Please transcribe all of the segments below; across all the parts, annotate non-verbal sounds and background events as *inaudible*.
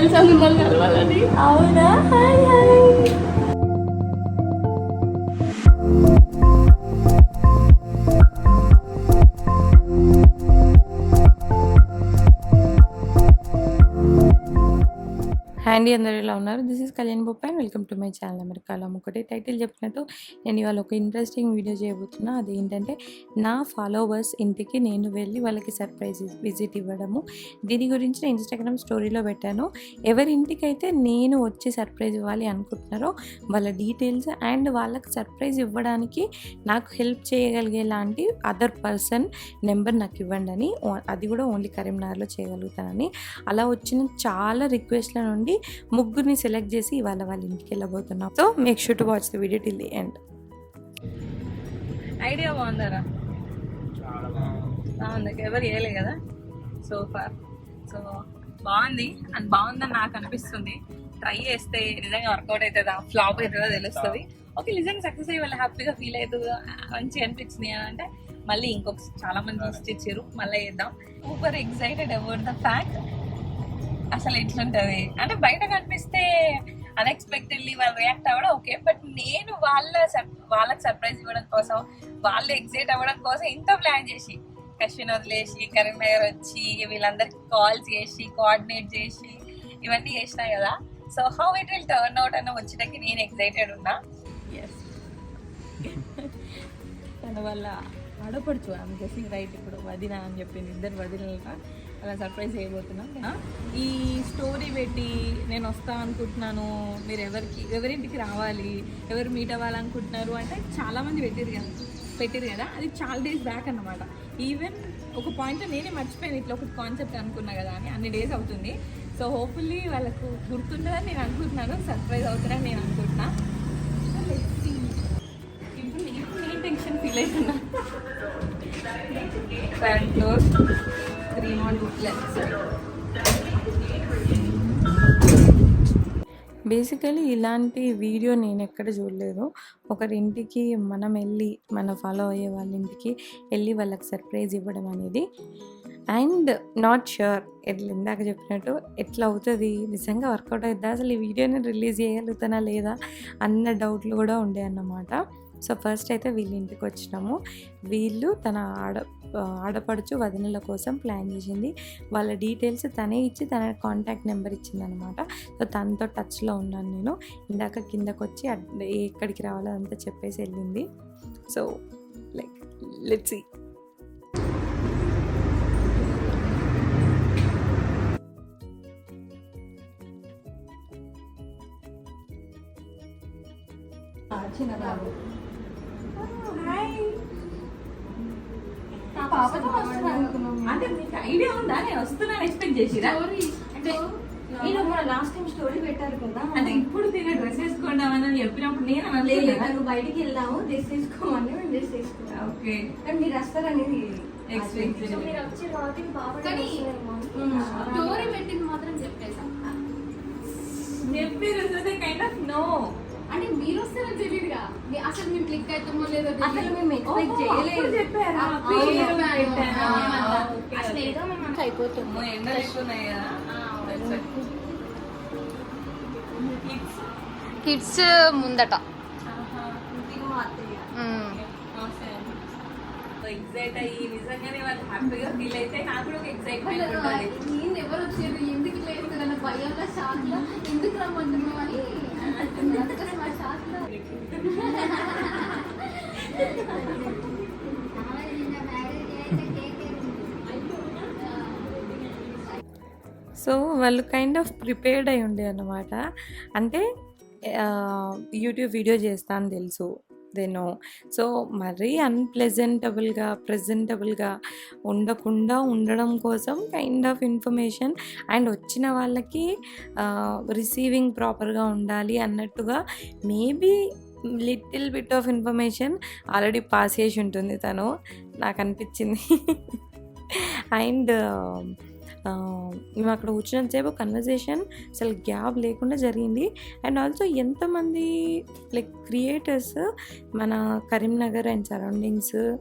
తెలుసా మిమ్మల్ని కలవాలని అవునా? Hi hi. అండి అందరు ఎలా ఉన్నారు? This is Kalyan Boppa and welcome to my channel అమెరికాలో ఒకటి టైటిల్ చెప్పినట్టు నేను ఇవాళ ఒక ఇంట్రెస్టింగ్ వీడియో చేయబోతున్నా. అదేంటంటే నా ఫాలోవర్స్ ఇంటికి నేను వెళ్ళి వాళ్ళకి సర్ప్రైజ్ విజిట్ ఇవ్వడము. దీని గురించి నేను ఇన్స్టాగ్రామ్ స్టోరీలో పెట్టాను. ఎవరి ఇంటికైతే నేను వచ్చి సర్ప్రైజ్ ఇవ్వాలి అనుకుంటున్నారో వాళ్ళ డీటెయిల్స్ అండ్ వాళ్ళకి సర్ప్రైజ్ ఇవ్వడానికి నాకు హెల్ప్ చేయగలిగే లాంటి అదర్ పర్సన్ నెంబర్ నాకు ఇవ్వండి అని అది కూడా ఓన్లీ కరీంనగర్లో చేయగలుగుతానని. అలా వచ్చిన చాలా రిక్వెస్ట్ల నుండి ముగ్గురిని సెలెక్ట్ చేసి ఇవాళ వాళ్ళ ఇంటికి వెళ్ళబోతున్నాం. So make sure to watch the video till the end idea బాగుందరా? బాగుంది. ఎవరు చేయలే కదా? సో ఫార్ సో బాగుంది. అండ్ బాగుందని నాకు అనిపిస్తుంది. ట్రై చేస్తే నిజంగా వర్కౌట్ అవుతుందా? ఫ్లాప్ అవుతుందా తెలుస్తుంది. ఓకే నిజంగా సక్సెస్ అయ్యి వాళ్ళు హ్యాపీగా ఫీల్ అవుతుందా? మంచిగా అనిపించింది అని అంటే మళ్ళీ ఇంకొక చాలా మంది లిస్ట్ ఇచ్చారు. మళ్ళీ చేద్దాం. Super excited about the fact అసలు ఎట్లుంటది అంటే బయట కనిపిస్తే అన్ఎక్స్పెక్టెడ్లీ వాళ్ళు రియాక్ట్ అవ్వడం ఓకే బట్ నేను వాళ్ళ వాళ్ళకి సర్ప్రైజ్ ఇవ్వడం కోసం వాళ్ళు ఎగ్జైట్ అవ్వడం కోసం ఇంత ప్లాన్ చేసి కశ్విన్ వదిలేసి కరీంనగర్ వచ్చి వీళ్ళందరికి కాల్ చేసి కోఆర్డినేట్ చేసి ఇవన్నీ చేసినా కదా. So how it will turn out అన్న వచ్చేటకి నేను ఎగ్జైటెడ్ ఉన్నా. ఎస్ *laughs* తన వల్ల ఆడపడుచు ఆమె గెసింగ్ రైట్ ఇప్పుడు వదిన అని చెప్పింది ఇద్దరు వదిన అలా సర్ప్రైజ్ చేయబోతున్నాం. ఈ స్టోరీ పెట్టి నేను వస్తా అనుకుంటున్నాను. మీరు ఎవరికి ఎవరింటికి రావాలి ఎవరు మీట్ అవ్వాలనుకుంటున్నారు అంటే చాలామంది పెట్టారు కదా పెట్టారు కదా. అది చాలా డేస్ బ్యాక్ అన్నమాట. ఈవెన్ ఒక పాయింట్ నేనే మర్చిపోయాను. ఇట్లా ఒక కాన్సెప్ట్ అనుకున్నా కదా అని అన్ని డేస్ అవుతుంది. సో హోప్ఫుల్లీ వాళ్ళకు గుర్తుండదని నేను అనుకుంటున్నాను. సర్ప్రైజ్ అవుతారని నేను అనుకుంటున్నా. ఇప్పుడు ఇప్పుడు నేను టెన్షన్ ఫీల్ అవుతున్నా ఫ్యాన్ త్రీ నాట్ బేసికలీ ఇలాంటి వీడియో నేను ఎక్కడ చూడలేదు. ఒకరి ఇంటికి మనం వెళ్ళి మన ఫాలో అయ్యే వాళ్ళ ఇంటికి వెళ్ళి వాళ్ళకి సర్ప్రైజ్ ఇవ్వడం అనేది. అండ్ నాట్ ష్యూర్ ఎట్లా ఇందాక చెప్పినట్టు ఎట్లా అవుతుంది? నిజంగా వర్కౌట్ అవుతుందా? అసలు ఈ వీడియోని రిలీజ్ చేయగలుగుతానా లేదా? అన్న డౌట్లు కూడా ఉండే అన్నమాట. సో ఫస్ట్ అయితే వీళ్ళ ఇంటికి వచ్చినాము. వీళ్ళు తన ఆడ ఆడపడుచు వదినల కోసం ప్లాన్ చేసింది. వాళ్ళ డీటెయిల్స్ తనే ఇచ్చి తన కాంటాక్ట్ నెంబర్ ఇచ్చింది అనమాట సో తనతో టచ్లో ఉన్నాను నేను. ఇందాక కిందకు వచ్చి ఎక్కడికి రావాలో అంతా చెప్పేసి వెళ్ళింది. సో లైక్ లెట్స్ ఉందా నేను వస్తున్నాను ఎక్స్పెక్ట్ చేసిరా అంటే నేను మన లాస్ట్ టైం స్టోరీ పెట్టారు కదా. అంటే ఇప్పుడు తినే డ్రెస్ వేసుకుంటామని చెప్పినప్పుడు నేను లేదు అనలేదు నువ్వు బయటికి వెళ్దాము డ్రెస్ తీసుకోమని మేము డ్రెస్ తీసుకున్నాం ఓకే. కానీ మీరు వస్తారనేది Expect సో చేయలేదు. మీరు వచ్చి కాబట్టి బాబా కానీ స్టోరీ పెట్టింది మాత్రం చెప్పేసా? చెప్పి రుజుతే కైండ్ ఆఫ్ నో అంటే మీరు వస్తారో తెలియదుగా మీ- అసలు మేము క్లిక్ అవుతామో లేదో అసలు తెలియదు. మేము ఎక్స్పెక్ట్ చేయలేదు. చెప్పారా? అసలు. ఏదో మేము it. Kids. కిడ్స్ ముందట. ఎగ్జైట్ అయ్యి నిజంగానే వాళ్ళు హ్యాపీగా ఫీల్ అయితే నాకు కూడా ఒక ఎక్సైట్మెంట్ ఉంటుంది నేను ఎవరు వచ్చారు ఎందుకు ఇట్లా చేస్తారు అన్న భయంలో షాక్లో ఎందుకు రమ్మంటున్నాం అని? *laughs* అంటున్నారు. అందుకని మా షాక్ *laughs* సో వాళ్ళు కైండ్ ఆఫ్ ప్రిపేర్డ్ అయి ఉండే అన్నమాట. అంటే యూట్యూబ్ వీడియో చేస్తా అని తెలుసు. దెనో సో మరీ అన్ప్లెజెంటబుల్గా ప్రజెంటబుల్గా ఉండకుండా ఉండడం కోసం కైండ్ ఆఫ్ ఇన్ఫర్మేషన్ అండ్ వచ్చిన వాళ్ళకి రిసీవింగ్ ప్రాపర్గా ఉండాలి అన్నట్టుగా maybe little bit of information already pass చేసి ఉంటుంది తను. నాకు అనిపించింది. *laughs* అండ్ మేము అక్కడ కూర్చున్నంతసేపు కన్వర్జేషన్ అసలు గ్యాప్ లేకుండా జరిగింది. అండ్ ఆల్సో ఎంతమంది లైక్ క్రియేటర్స్ మన కరీంనగర్ అండ్ సరౌండింగ్స్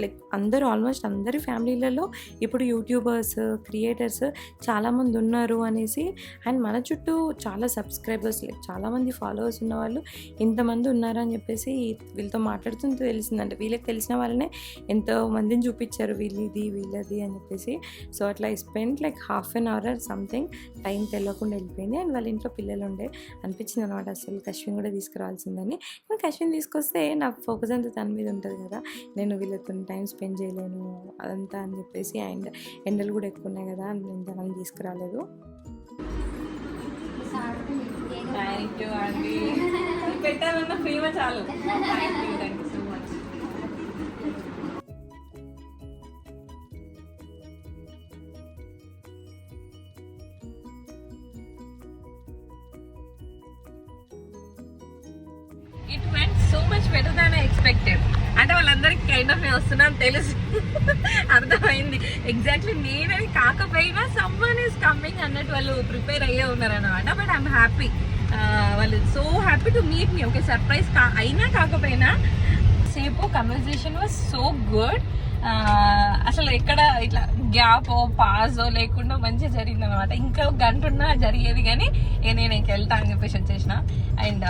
లైక్ అందరూ ఆల్మోస్ట్ అందరి ఫ్యామిలీలలో ఇప్పుడు యూట్యూబర్స్ క్రియేటర్స్ చాలామంది ఉన్నారు అనేసి అండ్ మన చుట్టూ చాలా సబ్స్క్రైబర్స్ లైక్ చాలామంది ఫాలోవర్స్ ఉన్న వాళ్ళు ఇంతమంది ఉన్నారని చెప్పేసి వీళ్ళతో మాట్లాడుతుంటే తెలిసిందంటే వీళ్ళకి తెలిసిన వాళ్ళనే ఎంతో మందిని చూపించారు. వీళ్ళది వీళ్ళది అని చెప్పేసి. సో అట్లా I spend like half an hour or something time తెలియకుండా వెళ్ళిపోయింది. అండ్ వాళ్ళ ఇంట్లో పిల్లలు ఉండే అనిపించింది అనమాట అసలు కశ్విన్ కూడా తీసుకురావాల్సిందని. కానీ కశ్విన్ తీసుకొస్తే నా ఫోకస్ అంతా తన మీద ఉంటుంది కదా. నేను వీళ్ళతో టైం స్పెండ్ చేయలేను అదంతా అని చెప్పేసి అండ్ ఎండలు కూడా ఎక్కువ ఉన్నాయి కదా నేను తనని తీసుకురాలేదు. థ్యాంక్ యూ అండి. పెట్టాలన్న ప్రేమ చాలు. ఆఫ్ తెలుసు. అర్థమైంది. ఎగ్జాక్ట్లీ నేనని కాకపోయినా సమ్మన్ ఈస్ కమ్మింగ్ అన్నట్టు వాళ్ళు ప్రిపేర్ అయ్యే ఉన్నారు అనమాట బట్ ఐఎమ్ హ్యాపీ వాళ్ళు so happy to meet me okay surprise కా అయినా కాకపోయినా సేపు కన్వర్జేషన్ వాజ్ సో గుడ్ అసలు ఎక్కడ ఇట్లా గ్యాప్ పాజో లేకుండా మంచిగా జరిగింది అనమాట ఇంకా గంట ఉన్నా జరిగేది కానీ నేను ఇంక వెళ్తా అని చెప్పేసి వచ్చేసిన. అండ్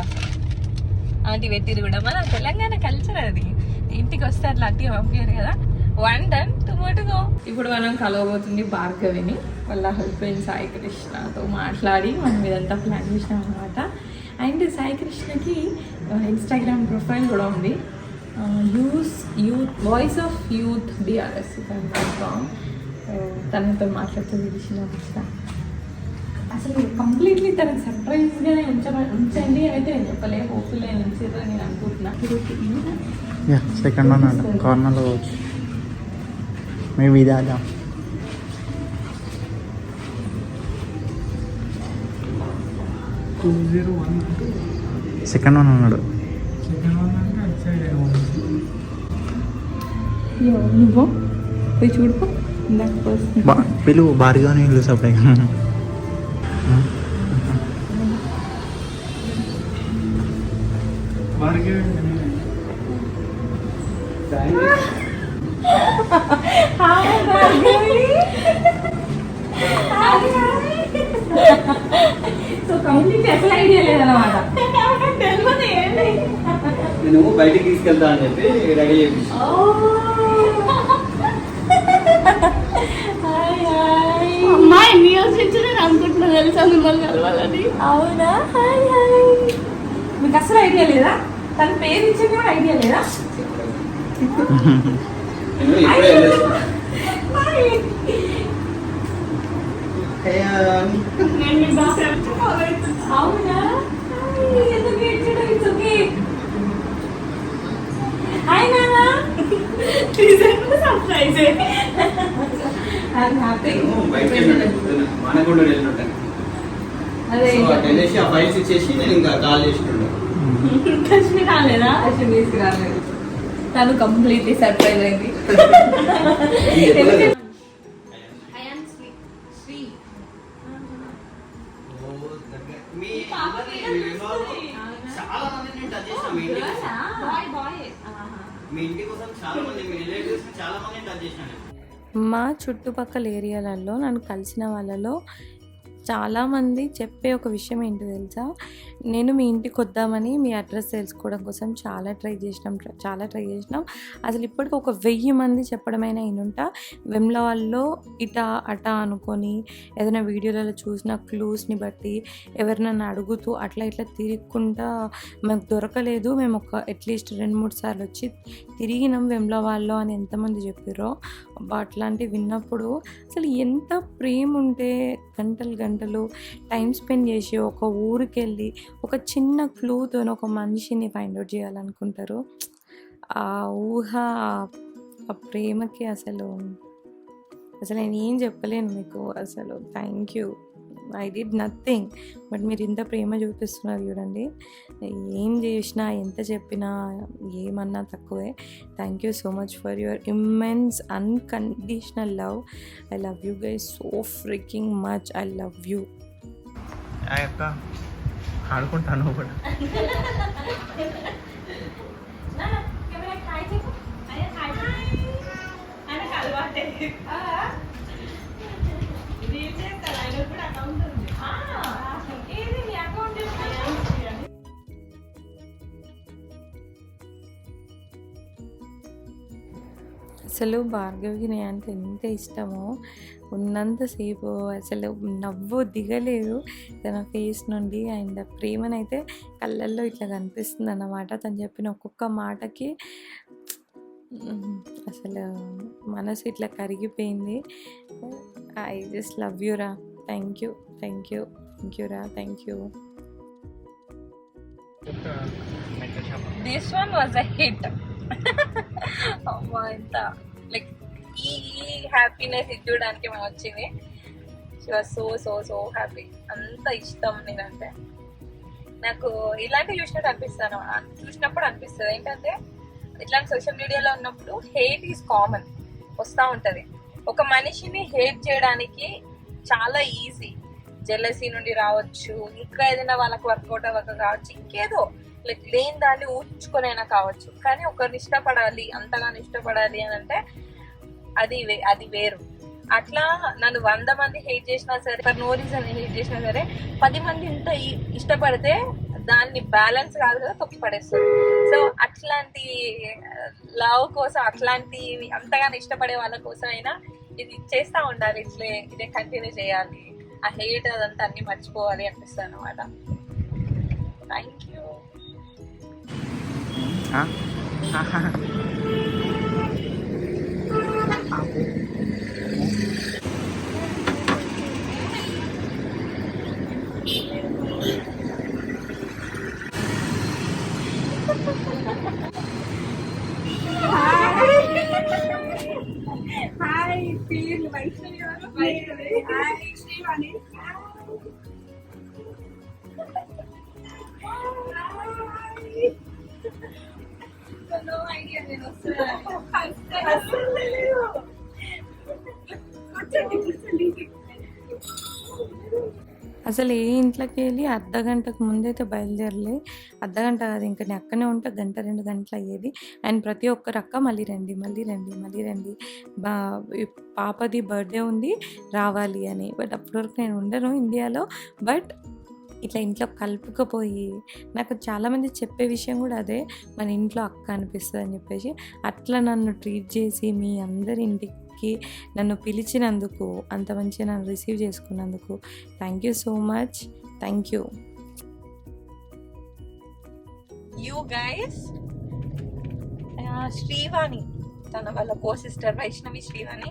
ఆంటీ పెట్టిరు కూడా. మన తెలంగాణ కల్చర్ అది. ఇంటికి వస్తే అట్లా అట్టిగా పంపించారు కదా. వన్ డన్ టుమాటో ఇప్పుడు మనం కలవబోతుంది భార్గవిని. వాళ్ళ హస్బెండ్ సాయి కృష్ణతో మాట్లాడి మనం ఇదంతా ప్లాన్ చేసినాం అనమాట అండ్ సాయి కృష్ణకి ఇన్స్టాగ్రామ్ ప్రొఫైల్ కూడా ఉంది. Use youth voice of youth DRS song తనతో మాట్లాడుతూ తెలిసిన అసలు కంప్లీట్లీ తనకు సర్ప్రైజ్గానే ఉంచమ ఉంచండి అయితే నేను చెప్పలే హోప్ఫుల్ నేను ఉంచేదో నేను అనుకుంటున్నా యా సెకండ్ వన్ అండి కార్నర్లో పోవచ్చు మేము ఇది Adam two zero one second one అన్నాడు సెకండ్ వన్ అంటే అటు సైడ్ నువ్వు పోయి చూడుకో ఇందాక పర్సన్ బా పిలువు భారీగానే ఇల్లు సో కంప్లీట్ అసలు ఐడియా లేదన్నమాట తెలియదు ఏంటి నేను బయటికి తీసుకెళ్తా అని చెప్పి రెడీ చేయించి అమ్మా ఎన్ని ఇయర్స్ నుంచి నేను అనుకుంటున్నా తెలుసా మిమ్మల్ని కలవాలని? అవునా? Hi hi. మీకు అసలు ఐడియా లేదా? తన పేరు ఇచ్చింది కూడా ఐడియా లేదా? అవునా? ఎందుకు ఏడ్చాడు? Hi surprise. అదే ఫైల్స్ ఇచ్చేసి నేను ఇంకా కాల్ చేసినాను రాలేదా? అసలు తీసుకురాలేదు తను కంప్లీట్లీ సర్ప్రైజ్ అయింది. ఐ యామ్ శ్రీ శ్రీ మీ అందరినీ, మీ వివాహంలో చాలా మంది నేను టచ్ చేసిన మీ ఇంటి కోసం. బాయ్ బాయ్ మీ ఇంటి కోసం చాలా మంది మీ రిలేటివ్స్ చాలా మంది టచ్ చేసినాను మా చుట్టుపక్కల ఏరియాలలో నన్ను కలిసిన వాళ్ళలో చాలామంది చెప్పే ఒక విషయం ఏంటో తెలుసా? నేను మీ ఇంటికి వద్దామని మీ అడ్రస్ తెలుసుకోవడం కోసం చాలా ట్రై చేసినాం ట్ర- చాలా ట్రై చేసినాం. అసలు ఇప్పటికి ఒక వెయ్యి మంది చెప్పడమైనా అయినుంటా వెమ్లవాళ్ళలో ఇట అట అనుకొని ఏదైనా వీడియోలలో చూసిన క్లూస్ని బట్టి ఎవరినైనా అడుగుతూ అట్లా ఇట్లా తిరుగుకుంటా మాకు దొరకలేదు. మేము ఒక అట్లీస్ట్ రెండు మూడు సార్లు వచ్చి తిరిగినాం వెమ్లవాళ్ళలో అని ఎంతమంది చెప్పారో అట్లాంటివి విన్నప్పుడు అసలు ఎంత ప్రేమ ఉంటే గంటలు గంటలు టైం స్పెండ్ చేసి ఒక ఊరికి వెళ్ళి ఒక చిన్న క్లూతో ఒక మనిషిని ఫైండ్ అవుట్ చేయాలనుకుంటారు. ఆ ఊహ ఆ ప్రేమకి అసలు అసలు నేను ఏం చెప్పలేను మీకు. అసలు thank you I did nothing but మీరు ఇంత ప్రేమ చూపిస్తున్నారు చూడండి. ఏం చేసినా ఎంత చెప్పినా ఏమన్నా తక్కువే. Thank you so much for your immense unconditional love I love you guys so freaking much I love you ఆడుకుంటాను కూడా. అసలు భార్గవికి నేను అంటే ఎంత ఇష్టమో ఉన్నంతసేపు అసలు నవ్వు దిగలేదు తన ఫేస్ నుండి. అండ్ ప్రేమనైతే కళ్ళల్లో ఇట్లా కనిపిస్తుంది అన్నమాట తను చెప్పిన ఒక్కొక్క మాటకి అసలు మనసు ఇట్లా కరిగిపోయింది. ఐ జస్ట్ లవ్ యూ రా. Thank you thank you thank you రా. Thank you this one was a hit అమ్మా ఎంత లైక్ ఈ హ్యాపీనెస్ ఇది చూడడానికి మనం వచ్చింది. She was so so so happy అంత ఇష్టం నేనంటే. నాకు ఇలాంటివి చూసినట్టు అనిపిస్తాను. చూసినప్పుడు అనిపిస్తుంది. ఏంటంటే ఇట్లాంటి సోషల్ మీడియాలో ఉన్నప్పుడు హేట్ ఈజ్ కామన్ వస్తూ ఉంటుంది. ఒక మనిషిని హేట్ చేయడానికి చాలా ఈజీ జెలసీ నుండి రావచ్చు ఇంకా ఏదైనా వాళ్ళకి వర్కౌట్ అవ్వక కావచ్చు ఇంకేదో. లైక్ లేని దాన్ని ఊహించుకునైనా కావచ్చు. కానీ ఒకరిని ఇష్టపడాలి అంతగానో ఇష్టపడాలి అని అంటే అది వే- అది వేరు. అట్లా నన్ను వంద మంది హేట్ చేసినా సరే ఫర్ నో రీజన్ హేట్ చేసినా సరే పది మంది ఇంత ఇష్టపడితే దాన్ని బ్యాలెన్స్ కాదు కదా తొక్కి పడేస్తుంది సో అట్లాంటి లవ్ కోసం అట్లాంటి అంతగానో ఇష్టపడే వాళ్ళ కోసం అయినా ఇది చేస్తా ఉండాలి ఇట్లే ఇదే కంటిన్యూ చేయాలి. ఆ హేట్ అదంతా అన్ని మర్చిపోవాలి అనిపిస్తుంది అనమాట thank you hi feel Vaishnavi hi Srivani no అసలు ఏ ఇంట్లోకి వెళ్ళి అర్ధ గంటకు ముందైతే బయలుదేరలే. అర్ధ గంట కాదు ఇంకా నేను అక్కనే ఉంటే గంట రెండు గంటలు అయ్యేది. అండ్ ప్రతి ఒక్కరు అక్క మళ్ళీ రండి మళ్ళీ రండి మళ్ళీ రండి. బా పాపది బర్త్డే ఉంది రావాలి అని. బట్ అప్పటివరకు నేను ఉండను ఇండియాలో. బట్ ఇట్లా ఇంట్లో కలుపుకపోయి నాకు చాలామంది చెప్పే విషయం కూడా అదే మన ఇంట్లో అక్క అనిపిస్తుంది అని చెప్పేసి అట్లా నన్ను ట్రీట్ చేసి మీ అందరి ఇంటికి నన్ను పిలిచినందుకు అంత మంచిగా నన్ను రిసీవ్ చేసుకున్నందుకు thank you so much thank you you guys Srivani తన వాళ్ళ కో సిస్టర్ వైష్ణవి శ్రీవాణి.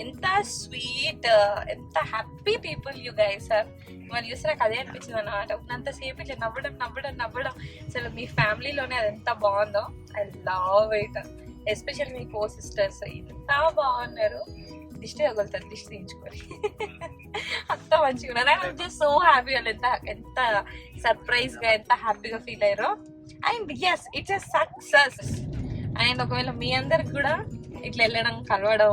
ఎంత స్వీట్ ఎంత happy people you guys sir మరి చూస్తే నాకు అదే అనిపించింది అనమాట ఉన్నంతసేపు ఇట్లా నవ్వడం నవ్వడం నవ్వడం. అసలు మీ ఫ్యామిలీలోనే అది ఎంత బాగుందో ఐ లవ్ ఇట్. ఎస్పెషల్లీ మీ కో సిస్టర్స్ ఎంత బాగున్నారు. దిష్టి తగులుతుంది దిష్టి తీయించుకొని. అంత మంచిగా ఉన్నారు. అండ్ జస్ట్ సో హ్యాపీ వాళ్ళు ఎంత ఎంత సర్ప్రైజ్గా ఎంత హ్యాపీగా ఫీల్ అయ్యారో. And yes it's a success and ఒకవేళ మీ అందరికి కూడా ఇట్లా వెళ్ళడం కలవడం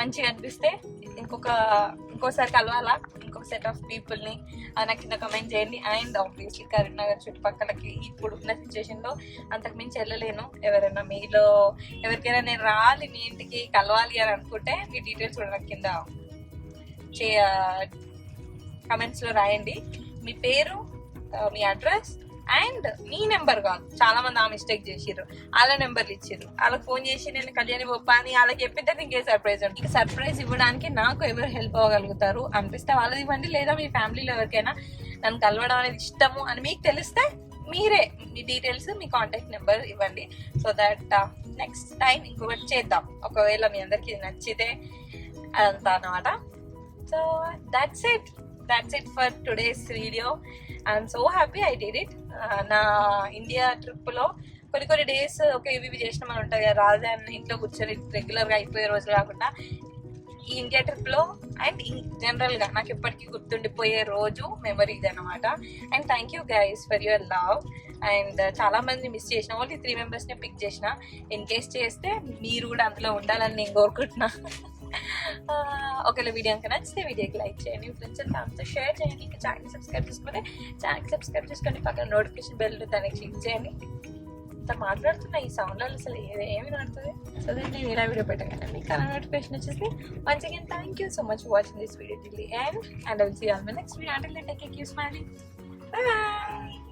మంచిగా అనిపిస్తే ఇంకొక ఇంకోసారి కలవాలా ఇంకొక సెట్ ఆఫ్ పీపుల్ని నా కింద కమెంట్ చేయండి అండ్ ఆబ్వియస్లీ కరీంనగర్ చుట్టుపక్కలకి ఇప్పుడు ఉన్న సిచ్యువేషన్లో అంతకు మించి వెళ్ళలేను ఎవరైనా మీలో ఎవరికైనా నేను రాలి మీ ఇంటికి కలవాలి అని అనుకుంటే మీ డీటెయిల్స్ కూడా నాకు కింద చే కమెంట్స్లో రాయండి మీ పేరు మీ అడ్రస్ అండ్ మీ నెంబర్ కాదు. చాలా మంది ఆ మిస్టేక్ చేసిర్రు. వాళ్ళ నెంబర్లు ఇచ్చిర్రు. వాళ్ళకి ఫోన్ చేసి నేను కళ్యాణి బొప్ప అని వాళ్ళకి చెప్పితే ఇంకే సర్ప్రైజ్ ఉంటుంది సర్ప్రైజ్ ఇవ్వడానికి నాకు ఎవరు హెల్ప్ అవ్వగలుగుతారు? అనిపిస్తే వాళ్ళది ఇవ్వండి. లేదా మీ ఫ్యామిలీలో ఎవరికైనా నన్ను కలవడం అనేది ఇష్టము అని మీకు తెలిస్తే మీరే మీ డీటెయిల్స్ మీ కాంటాక్ట్ నెంబర్ ఇవ్వండి. సో దట్ నెక్స్ట్ టైం ఇంకొకటి చేద్దాం. ఒకవేళ మీ అందరికి నచ్చితే అదంతా అనమాట so that's it that's it for today's video I'm so happy I did it నా ఇండియా ట్రిప్లో కొన్ని కొన్ని డేస్ ఓకే ఇవి ఇవి చేసిన మనం ఉంటుంది కదా రాజధాని ఇంట్లో కూర్చొని రెగ్యులర్గా అయిపోయే రోజులు కాకుండా ఈ ఇండియా ట్రిప్లో అండ్ జనరల్గా నాకు ఎప్పటికీ గుర్తుండిపోయే రోజు మెమరీ ఇది అనమాట and thank you guys for your love and చాలా మంది మిస్ చేసిన ఓన్లీ త్రీ మెంబర్స్ని పిక్ చేసిన. ఇన్ కేస్ చేస్తే మీరు కూడా అందులో ఉండాలని నేను కోరుకుంటున్నా. ఒకవేళ వీడియో కనుక నచ్చితే వీడియోకి లైక్ చేయండి ఫ్రెండ్స్ అండ్ ఫ్యామిలీతో షేర్ చేయండి ఇంకా ఛానల్ సబ్స్క్రైబ్ చేసుకుంటే ఛానల్ సబ్స్క్రైబ్ చేసుకోండి పక్కన నోటిఫికేషన్ బెల్ దాన్ని క్లిక్ చేయండి ఇంత మాట్లాడుతున్నా ఈ సౌండ్లో అసలు ఏమి నడుతుంది సో నేను ఇలా వీడియో పెట్టగలండి కలర్ నోటిఫికేషన్ వచ్చేసి once again thank you so much watching this video till and and I will see all my next video అంటే then take care smiling bye